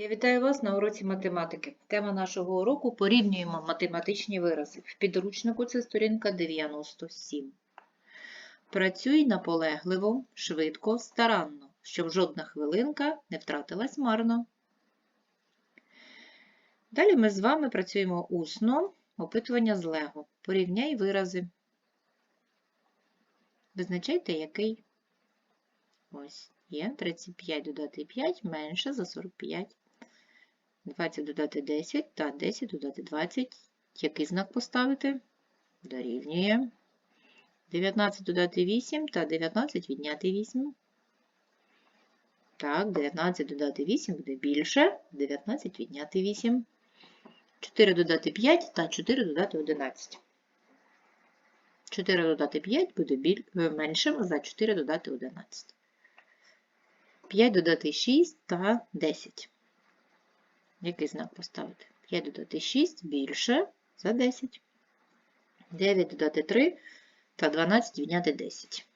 Я вітаю вас на уроці математики. Тема нашого уроку порівнюємо математичні вирази. В підручнику це сторінка 97. Працюй наполегливо, швидко, старанно, щоб жодна хвилинка не втратилась марно. Далі ми з вами працюємо усно, опитування з Лего. Порівняй вирази. Визначайте, який. Ось є 35 додати 5 менше за 45. 20 додати 10 та 10 додати 20. Який знак поставити? Дорівнює. 19 додати 8 та 19 відняти 8. Так, 19 додати 8 буде більше. 19 відняти 8. 4 додати 5 та 4 додати 11. 4 додати 5 буде біль... меншим за 4 додати 11. 5 додати 6 та 10. Який знак поставити? 5 додати 6 більше за 10. 9 додати 3 та 12 відняти 10.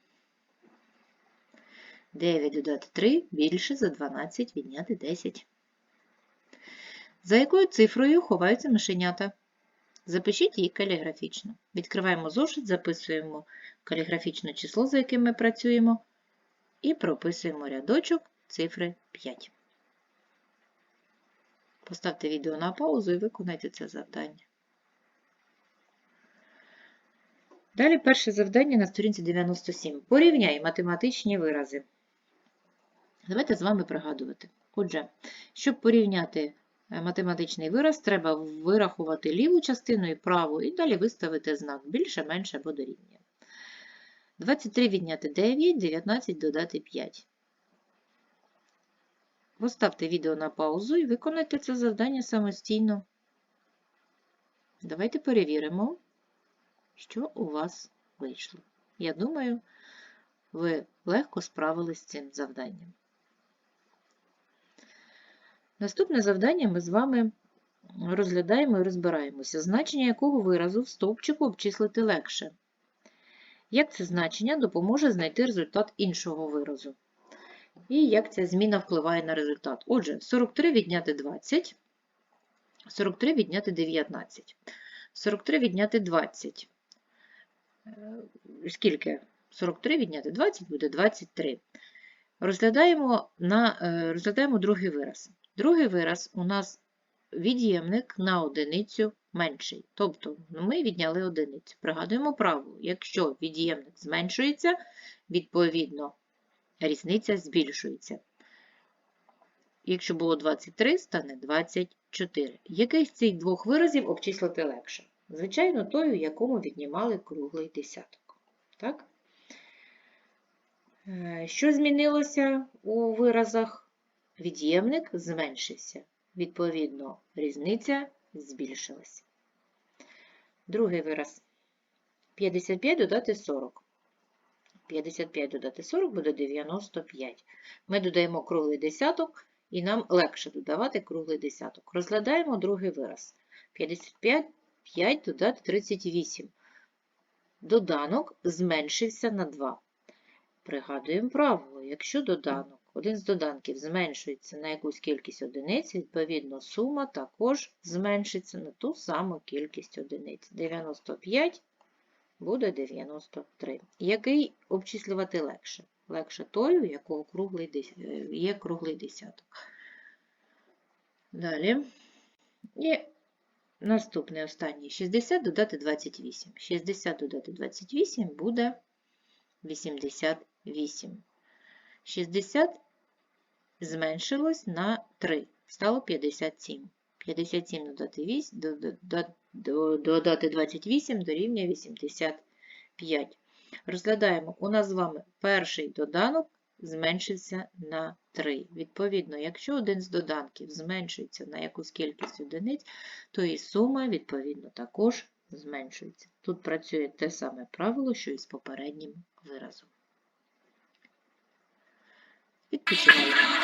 9 додати 3 більше за 12 відняти 10. За якою цифрою ховаються мишенята? Запишіть її каліграфічно. Відкриваємо зошит, записуємо каліграфічне число, за яким ми працюємо, і прописуємо рядочок цифри 5. Поставте відео на паузу і виконайте це завдання. Далі перше завдання на сторінці 97. Порівняй математичні вирази. Давайте з вами пригадувати. Отже, щоб порівняти математичний вираз, треба вирахувати ліву частину і праву, і далі виставити знак більше, менше або дорівнює. 23 відняти 9, 19 додати 5. Поставте відео на паузу і виконайте це завдання самостійно. Давайте перевіримо, що у вас вийшло. Я думаю, ви легко справились з цим завданням. Наступне завдання ми з вами розглядаємо і розбираємося, значення якого виразу в стовпчику обчислити легше. Як це значення допоможе знайти результат іншого виразу? І як ця зміна впливає на результат? Отже, 43 відняти 20, 43 відняти 19, 43 відняти 20. Скільки? 43 відняти 20 буде 23. Розглядаємо, на, розглядаємо другий вираз. Другий вираз у нас від'ємник на одиницю менший. Тобто ми відняли одиницю. Пригадуємо правило, якщо від'ємник зменшується, відповідно, різниця збільшується. Якщо було 23, стане 24. Який з цих двох виразів обчислити легше? Звичайно, той, у якому віднімали круглий десяток. Так? Що змінилося у виразах? Від'ємник зменшився. Відповідно, різниця збільшилася. Другий вираз. 55 додати 40. 55 додати 40 буде 95. Ми додаємо круглий десяток, і нам легше додавати круглий десяток. Розглядаємо другий вираз. 55 5 додати 38. Доданок зменшився на 2. Пригадуємо правило, якщо доданок, один з доданків зменшується на якусь кількість одиниць, відповідно, сума також зменшиться на ту саму кількість одиниць. 95 буде 93. Який обчислювати легше? Легше той, у якого круглий, є круглий десяток. Далі. І наступний останній 60 додати 28. 60 додати 28 буде 88. 60 зменшилось на 3, стало 57. 57 додати 8, додати 28 дорівнює 85. Розглядаємо, у нас з вами перший доданок зменшився на 3. Відповідно, якщо один з доданків зменшується на якусь кількість одиниць, то і сума, відповідно, також зменшується. Тут працює те саме правило, що і з попереднім виразом. Відпочиваємо.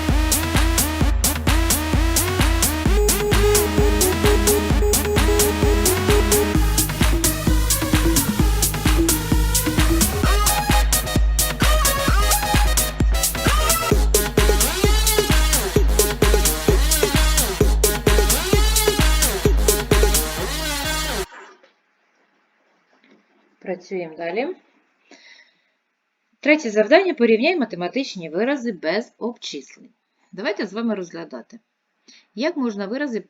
Працюємо далі. Третє завдання порівняй математичні вирази без обчислень. Давайте з вами розглядати, як можна вирази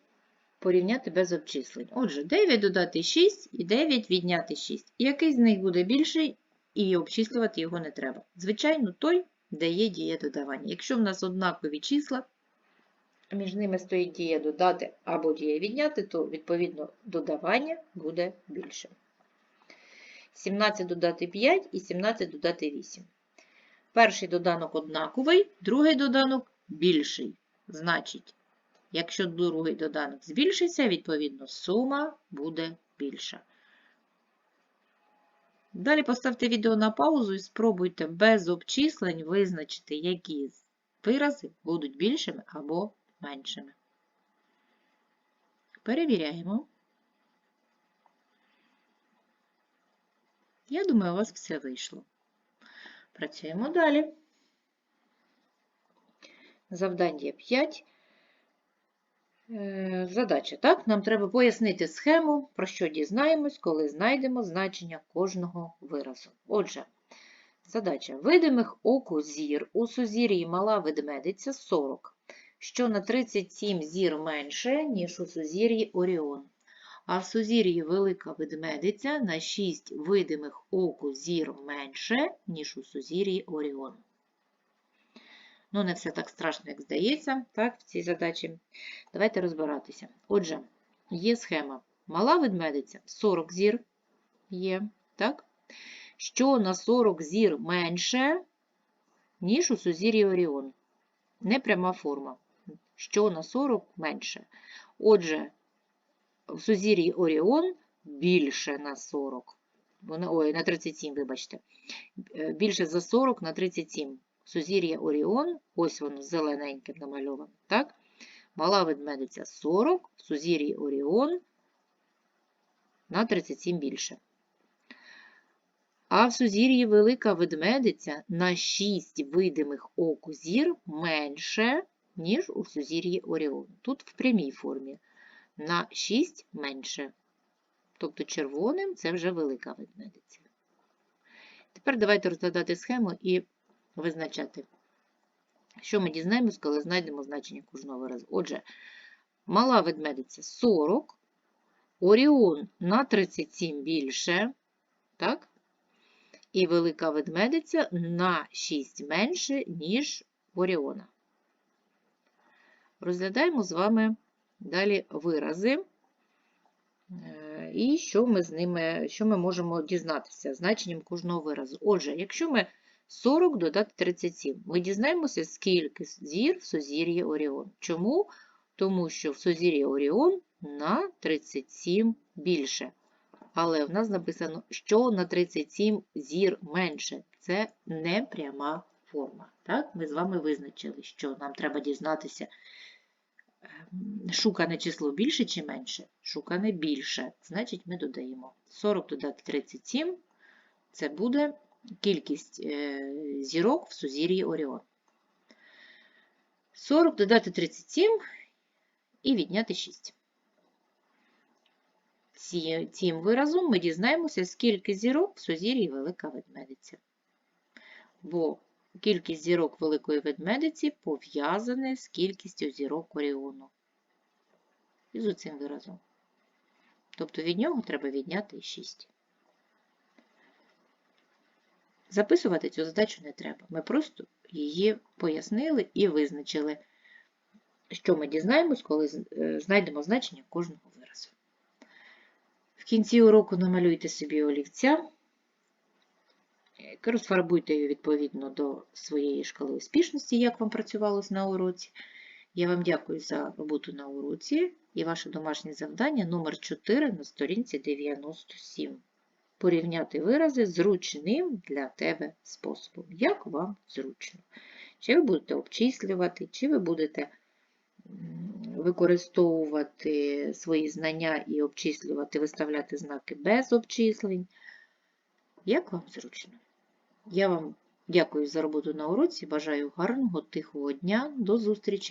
порівняти без обчислень. Отже, 9 додати 6 і 9 відняти 6. Який з них буде більший і обчислювати його не треба. Звичайно, той, де є дія додавання. Якщо в нас однакові числа, між ними стоїть дія додати або дія відняти, то відповідно додавання буде більше. 17 додати 5 і 17 додати 8. Перший доданок однаковий, другий доданок більший. Значить, якщо другий доданок збільшиться, відповідно сума буде більша. Далі поставте відео на паузу і спробуйте без обчислень визначити, які вирази будуть більшими або меншими. Перевіряємо. Я думаю, у вас все вийшло. Працюємо далі. Завдання 5. Е, Задача, так? Нам треба пояснити схему, про що дізнаємось, коли знайдемо значення кожного виразу. Отже, задача. Видимих оку зір у сузір'ї мала ведмедиця 40, що на 37 зір менше, ніж у сузір'ї Оріон а в сузір'ї Велика Ведмедиця на 6 видимих оку зір менше, ніж у сузір'ї Оріон. Ну, не все так страшно, як здається, так, в цій задачі. Давайте розбиратися. Отже, є схема. Мала ведмедиця 40 зір є, так? Що на 40 зір менше, ніж у сузір'ї Оріон. Непряма форма. Що на 40 менше. Отже, в сузір'ї Оріон більше на 40. Ой, на 37, вибачте. Е, Більше за 40 на 37. Сузір'я Оріон, ось воно зелененьким намальовано, так? Мала ведмедиця 40, в сузір'ї Оріон на 37 більше. А в сузір'ї Велика Ведмедиця на 6 видимих оку зір менше, ніж у сузір'ї Оріон. Тут в прямій формі на 6 менше. Тобто червоним це вже велика ведмедиця. Тепер давайте розглядати схему і визначати, що ми дізнаємось, коли знайдемо значення кожного виразу. Отже, мала ведмедиця 40, Оріон на 37 більше, так? І велика ведмедиця на 6 менше, ніж Оріона. Розглядаємо з вами Далі вирази. Е, І що ми з ними, що ми можемо дізнатися значенням кожного виразу. Отже, якщо ми 40 додати 37, ми дізнаємося, скільки зір в сузір'ї Оріон. Чому? Тому що в сузір'ї Оріон на 37 більше. Але в нас написано, що на 37 зір менше. Це не пряма форма. Так? Ми з вами визначили, що нам треба дізнатися, шукане число більше чи менше? Шукане більше. Значить, ми додаємо 40 додати 37, це буде кількість е, зірок в сузір'ї Оріон. 40 додати 37 і відняти 6. Цим виразом ми дізнаємося, скільки зірок в сузір'ї Велика Ведмедиця. Бо кількість зірок Великої Ведмедиці пов'язане з кількістю зірок Оріону. І з цим виразом. Тобто від нього треба відняти 6. Записувати цю задачу не треба. Ми просто її пояснили і визначили, що ми дізнаємось, коли е, знайдемо значення кожного виразу. В кінці уроку намалюйте собі олівця, е, розфарбуйте її відповідно до своєї шкали успішності, як вам працювалось на уроці. Я вам дякую за роботу на уроці і ваше домашнє завдання номер 4 на сторінці 97. Порівняти вирази зручним для тебе способом. Як вам зручно? Чи ви будете обчислювати, чи ви будете використовувати свої знання і обчислювати, виставляти знаки без обчислень. Як вам зручно? Я вам дякую за роботу на уроці. Бажаю гарного, тихого дня. До зустрічі!